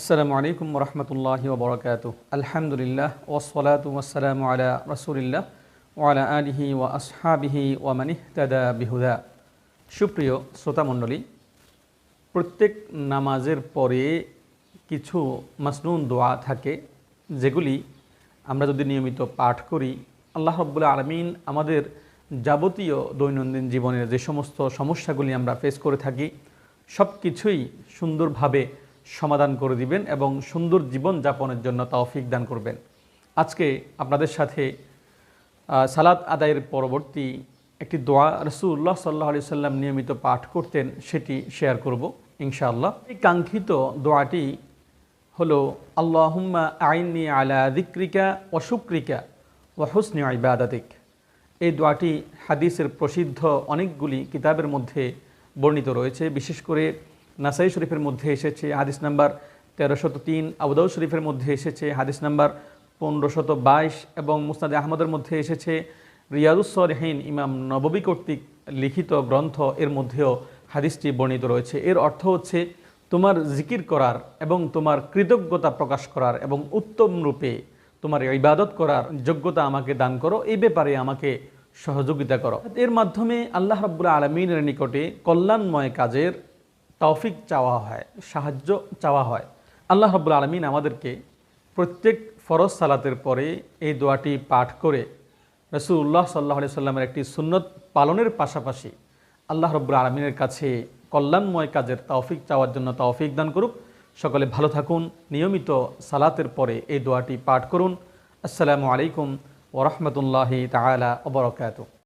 আসসালামু আলাইকুম রহমতুল্লাহি ওবরাকাত। আলহামদুলিল্লাহ ওসলাত ওয়াসালাম আলা রসুলিল্লাহ ওয়ালা আলিহি ওয়া আসহাবিহি ওয়া মানিহতাদা বিহুদা। সুপ্রিয় শ্রোতামণ্ডলী প্রত্যেক নামাজের পরে কিছু মাসনুন দোয়া থাকে, যেগুলি আমরা যদি নিয়মিত পাঠ করি, আল্লাহ রব্বুল আলমিন আমাদের যাবতীয় দৈনন্দিন জীবনের যে সমস্ত সমস্যাগুলি আমরা ফেস করে থাকি সব কিছুই সুন্দরভাবে সমাধান করে দিবেন এবং সুন্দর জীবন যাপনের জন্য তৌফিক দান করবেন। আজকে আপনাদের সাথে সালাত আদায়ের পরবর্তী একটি দোয়া রসুল্লাহ সাল্লাহ আলি সাল্লাম নিয়মিত পাঠ করতেন, সেটি শেয়ার করব ইনশাআল্লাহ। এই কাঙ্ক্ষিত দোয়াটি হলো, আল্লাহুম্মা আইনি আলা দিক্রিকা ও শুক্রিকা ও হুসনি ইবাদাতিক। এই দোয়াটি হাদিসের প্রসিদ্ধ অনেকগুলি কিতাবের মধ্যে বর্ণিত রয়েছে। বিশেষ করে নাসাই শরীফের মধ্যে এসেছে হাদিস নাম্বার তেরোশত তিন আবুদাউ শরীফের মধ্যে এসেছে হাদিস নাম্বার পনেরোশত বাইশ এবং মুসনাদে আহমদের মধ্যে এসেছে রিয়াদুসরহীন ইমাম নববী কর্তৃক লিখিত গ্রন্থ। এর মধ্যেও হাদিসটি বর্ণিত রয়েছে। এর অর্থ হচ্ছে তোমার জিকির করার এবং তোমার কৃতজ্ঞতা প্রকাশ করার এবং উত্তম রূপে তোমার ইবাদত করার যোগ্যতা আমাকে দান করো। এই ব্যাপারে আমাকে সহযোগিতা করো। এর মাধ্যমে আল্লাহ রাব্বুল আলমিনের নিকটে কল্যাণময় কাজের তৌফিক চাওয়া হয়, সাহায্য চাওয়া হয়। আল্লাহ রাব্বুল আলমিন আমাদেরকে প্রত্যেক ফরজ সালাতের পরে এই দোয়াটি পাঠ করে রসুল্লাহ সাল্লাহ আলি সাল্লামের একটি সুন্নত পালনের পাশাপাশি আল্লাহ রব্বুল আলমিনের কাছে কল্যাণময় কাজের তৌফিক চাওয়ার জন্য তৌফিক দান করুক। সকলে ভালো থাকুন, নিয়মিত সালাতের পরে এই দোয়াটি পাঠ করুন। আসসালামু আলাইকুম ওরহমতুল্লাহি তালা ওবরকাত